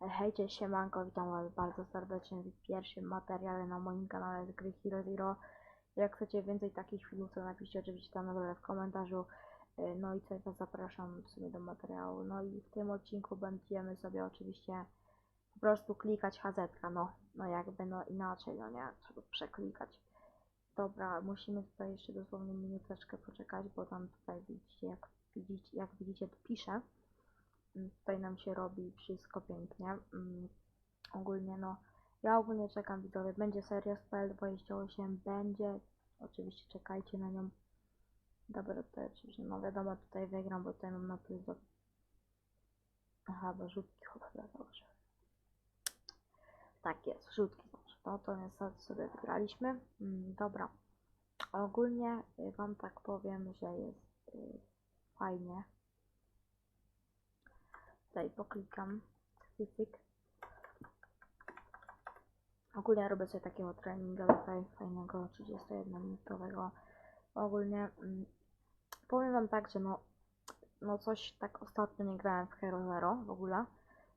Hejcie, siemanko, witam was bardzo serdecznie w pierwszym materiale na moim kanale z gry Hero Zero. Jak chcecie więcej takich filmów, to napiszcie oczywiście tam na dole w komentarzu. Y, No i co was zapraszam w sumie do materiału. No i w tym odcinku będziemy sobie oczywiście po prostu klikać HZ, no, no jakby no inaczej, no nie, trzeba przeklikać. Dobra, musimy tutaj jeszcze dosłownie minuteczkę poczekać, bo tam tutaj widzicie, jak widzicie, jak widzicie. Mm, Tutaj nam się robi wszystko pięknie. Mm, Ogólnie no, ja ogólnie czekam widzowie, będzie seria z PL28, będzie, oczywiście czekajcie na nią. Dobra, to oczywiście, no wiadomo, tutaj wygram, bo tutaj mam na plus do... Aha, bo rzutki chyba dobrze. Tak jest, rzutki dobrze. No to niestety sobie wygraliśmy. Mm, dobra. Ogólnie y, wam tak powiem, że jest y, fajnie. Tutaj poklikam. Cyk. Ogólnie robię sobie takiego treninga tutaj fajnego 31-minutowego. Ogólnie mm, powiem wam tak, że no, no coś tak ostatnio nie grałem w Hero Zero w ogóle.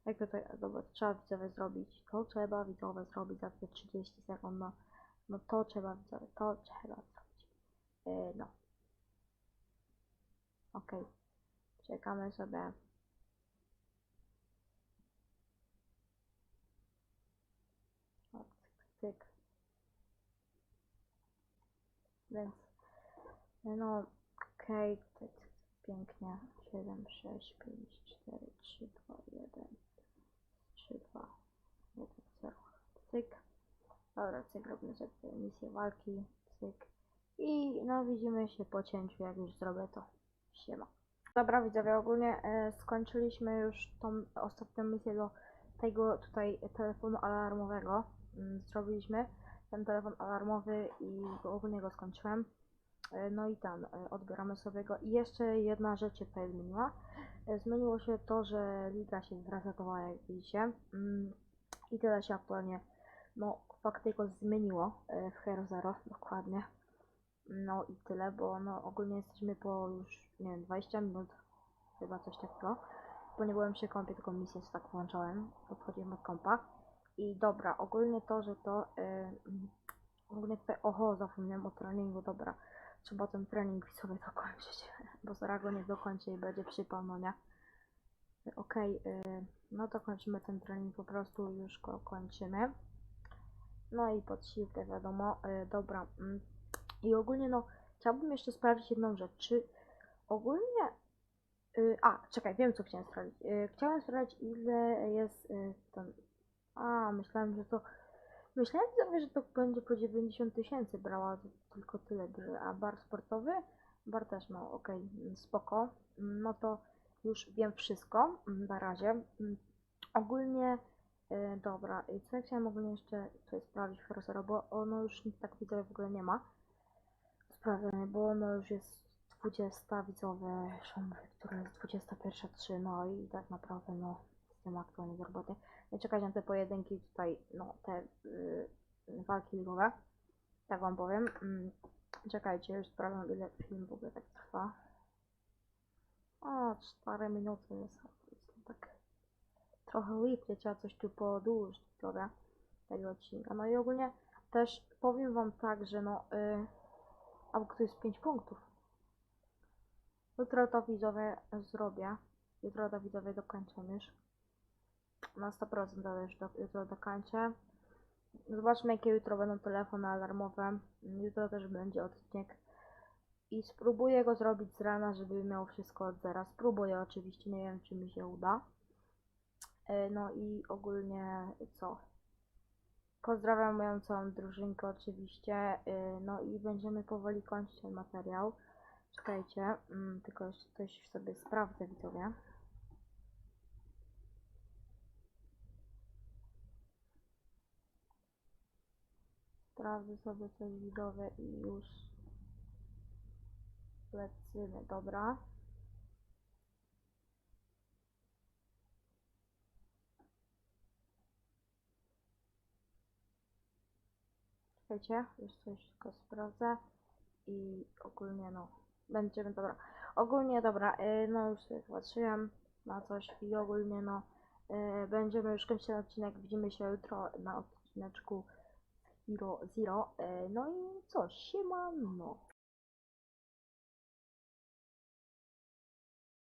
Jakby to, dobra, trzeba widzowie zrobić, to trzeba widzowie zrobić za te 30 sekund, no, no to trzeba widzowie, to trzeba zrobić. Yy, no. Okej. Czekamy sobie. O, cyk. Więc, no, okej, cyk, pięknie. 7, 6, 5, 4, 3, 2, 1, 3, 2, 1, 0. Cyk. Dobra, cyk, robimy sobie misję walki. Cyk. I no widzimy się po cięciu, jak już zrobię to. Siema. Dobra widzowie, ogólnie e, skończyliśmy już tą ostatnią misję do tego tutaj telefonu alarmowego. Mm, zrobiliśmy ten telefon alarmowy i ogólnie go skończyłem. E, no i tam e, odbieramy sobie go. I jeszcze jedna rzecz się tutaj zmieniła. E, zmieniło się to, że liga się zresetowała, jak widzicie. Mm, I tyle się aktualnie, no faktycznie zmieniło w Hero Zero, dokładnie. No i tyle, bo no ogólnie jesteśmy po już, nie wiem, 20 minut, chyba coś takiego. Bo nie byłem przy kąpie, tylko misję tak włączałem, odchodziłem od kompa. I dobra, ogólnie to, że to, yy, ogólnie tutaj, oho, zapomniałem o treningu, dobra. Trzeba ten trening sobie dokończyć, bo zaraz go nie dokończę i będzie przypał, no nie? Okej, yy, no to kończymy ten trening, po prostu już go kończymy. No i pod siłkę, wiadomo, yy, dobra. Mm, i ogólnie no, chciałbym jeszcze sprawdzić jedną rzecz, czy ogólnie... y, a, czekaj, wiem co chciałem sprawdzić. Y, chciałem sprawdzić ile jest y, ten... A, myślałem, że to... Myślałem sobie, że to będzie po 90 tysięcy brała, tylko tyle bierze. A bar sportowy? Bar też ma, okej, mm, spoko. No to już wiem wszystko na razie. Ogólnie... y, Dobra, i co ja chciałem ogólnie jeszcze tutaj sprawdzić Herosero, bo ono już nic tak widzę w ogóle nie ma sprawione, bo ono już jest 20 widzowe, szumry, które jest 21.03, no i tak naprawdę no jestem aktualnie z roboty. Nie czekać na te pojedynki tutaj, no te y, walki ligowe, tak wam powiem. Mm, czekajcie, już sprawdzam ile film w ogóle tak trwa. O, 4 minuty jest, tak trochę lipnie, trzeba coś tu podłużyć, dobra, tego odcinka. No i ogólnie też powiem wam tak, że no... Y, albo to jest 5 punktów. Jutro to widzowie zrobię. Jutro to widzowie dokończę już. Na 100% ale już do, jutro dokończę. Zobaczmy jakie jutro będą telefony alarmowe. Jutro też będzie odcinek. I spróbuję go zrobić z rana, żeby miał wszystko od zera. Spróbuję oczywiście, nie wiem czy mi się uda. E, No i ogólnie co? Pozdrawiam moją całą drużynkę oczywiście. y, No i będziemy powoli kończyć ten materiał. Czekajcie, mm, tylko jeszcze coś sobie sprawdzę widzowie. Sprawdzę sobie coś widzowie i już lecimy, dobra. Czekajcie, już coś tylko sprawdzę i ogólnie no, będziemy, dobra, ogólnie dobra, y, no już sobie patrzyłem na coś i ogólnie no, e, będziemy już kończyć ten odcinek. Widzimy się jutro na odcineczku Hero Zero. E, no i co, siemano.